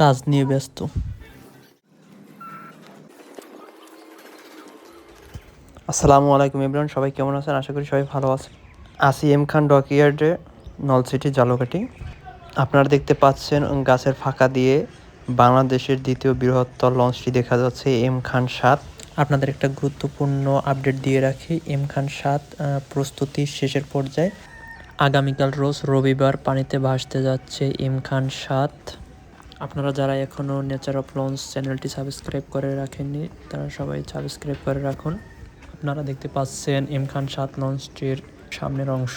কাজ নিয়ে ব্যস্ত। আসসালামু আলাইকুম ইমরান সবাই কেমন আছেন? আশা করি সবাই ভালো আছেন। আসি এম খান ডকইয়ার্ডে নলসিটি জালকাটি। আপনারা দেখতে পাচ্ছেন গাছের ফাঁকা দিয়ে বাংলাদেশের দ্বিতীয় বৃহত্তর লঞ্চটি দেখা যাচ্ছে এম খান সাত। আপনাদের একটা গুরুত্বপূর্ণ আপডেট দিয়ে রাখি। এম খান সাত প্রস্তুতির শেষের পর্যায়ে। আগামীকাল রোজ রবিবার পানিতে ভাসতে যাচ্ছে এম খান সাত। আপনারা যারা এখনও নেচার অফ লঞ্চ চ্যানেলটি সাবস্ক্রাইব করে রাখেননি, তারা সবাই সাবস্ক্রাইব করে রাখুন। আপনারা দেখতে পাচ্ছেন এম খান সাত লঞ্চটির সামনের অংশ।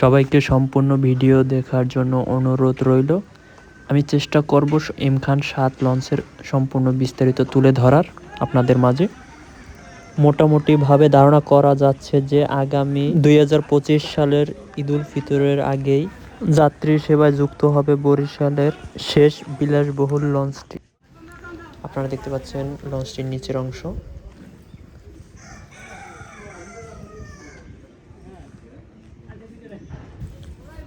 সবাইকে সম্পূর্ণ ভিডিও দেখার জন্য অনুরোধ রইল। আমি চেষ্টা করব এম খান সাত লঞ্চের সম্পূর্ণ বিস্তারিত তুলে ধরার আপনাদের মাঝে। মোটামুটিভাবে ধারণা করা যাচ্ছে যে আগামী দু হাজার পঁচিশ সালের ঈদুল ফিতরের আগেই যাত্রী সেবায় যুক্ত হবে বরিশালের শেষ বিলাসবহুল লঞ্চটি। আপনারা দেখতে পাচ্ছেন লঞ্চটির নিচের অংশ।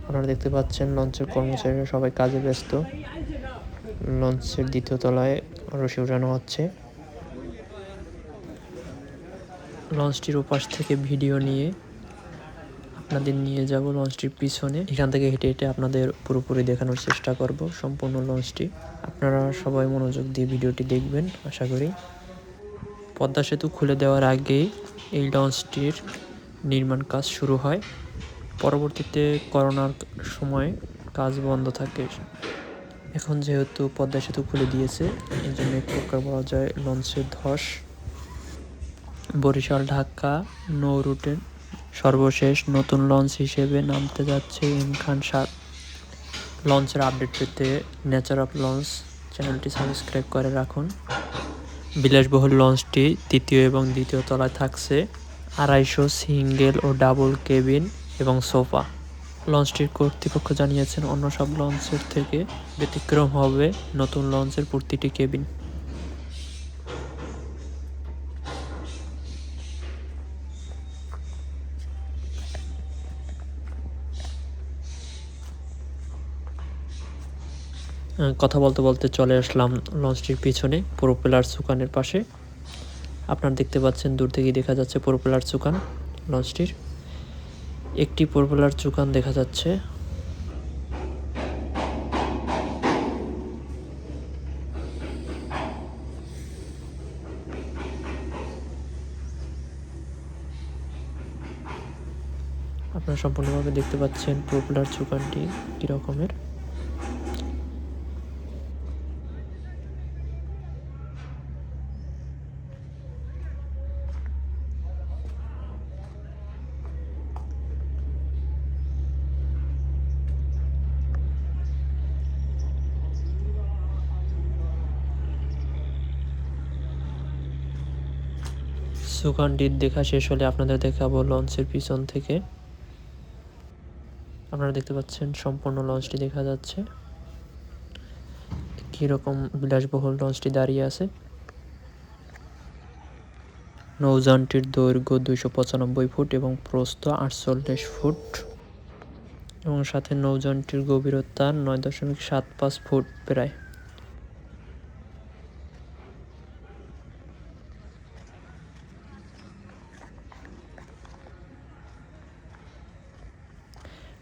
আপনারা দেখতে পাচ্ছেন লঞ্চের কর্মচারীরা সবাই কাজে ব্যস্ত। লঞ্চের দ্বিতীয় তলায় রশি উঠানো হচ্ছে। লঞ্চটির ওপাশ থেকে ভিডিও নিয়ে আপনাদের নিয়ে যাব লঞ্চটির পিছনে। এখান থেকে হেঁটে হেঁটে আপনাদের পুরোপুরি দেখানোর চেষ্টা করব সম্পূর্ণ লঞ্চটি। আপনারা সবাই মনোযোগ দিয়ে ভিডিওটি দেখবেন, আশা করি। পদ্মা সেতু খুলে দেওয়ার আগেই এই লঞ্চটির নির্মাণ কাজ শুরু হয়। পরবর্তীতে করোনার সময় কাজ বন্ধ থাকে। এখন যেহেতু পদ্মা সেতু খুলে দিয়েছে, এই জন্য এক প্রকার বলা যায় লঞ্চের ধস। বরিশাল, ঢাকা, নৌ রুটের সর্বশেষ নতুন লঞ্চ হিসেবে নামতে যাচ্ছে এম খান সাত লঞ্চের আপডেট পেতে নেচার অফ লঞ্চ চ্যানেলটি সাবস্ক্রাইব করে রাখুন। বিলাসবহুল লঞ্চটি তৃতীয় এবং দ্বিতীয় তলায় থাকছে। আড়াইশো সিঙ্গেল ও ডাবল কেবিন এবং সোফা। লঞ্চটির কর্তৃপক্ষ জানিয়েছেন, অন্য সব লঞ্চের থেকে ব্যতিক্রম হবে নতুন লঞ্চের প্রতিটি কেবিন কথা বলতে বলতে চলে আসলাম লঞ্চটির পিছনে প্রোপেলার সুকানের পাশে। আপনারা দেখতে পাচ্ছেন, দূর থেকেই দেখা যাচ্ছে প্রোপেলার সুকান লঞ্চটির। একটি প্রোপেলার চুকান দেখা যাচ্ছে। আপনারা সম্পূর্ণভাবে দেখতে পাচ্ছেন প্রোপেলার চুকানটি কী রকমের সুকানটির দেখা শেষ হলে আপনাদের দেখাবো লঞ্চের পিছন থেকে। আপনারা দেখতে পাচ্ছেন সম্পূর্ণ লঞ্চটি দেখা যাচ্ছে। কীরকম বিলাসবহুল লঞ্চটি দাঁড়িয়ে আছে। নৌযানটির দৈর্ঘ্য দুইশো পঁচানব্বই ফুট এবং প্রস্থ আটচল্লিশ ফুট। এবং সাথে নৌযানটির গভীরতা নয় দশমিক সাত পাঁচ ফুট প্রায়।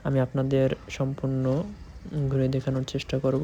আমি আপনাদের সম্পূর্ণ ঘুরে দেখানোর চেষ্টা করব।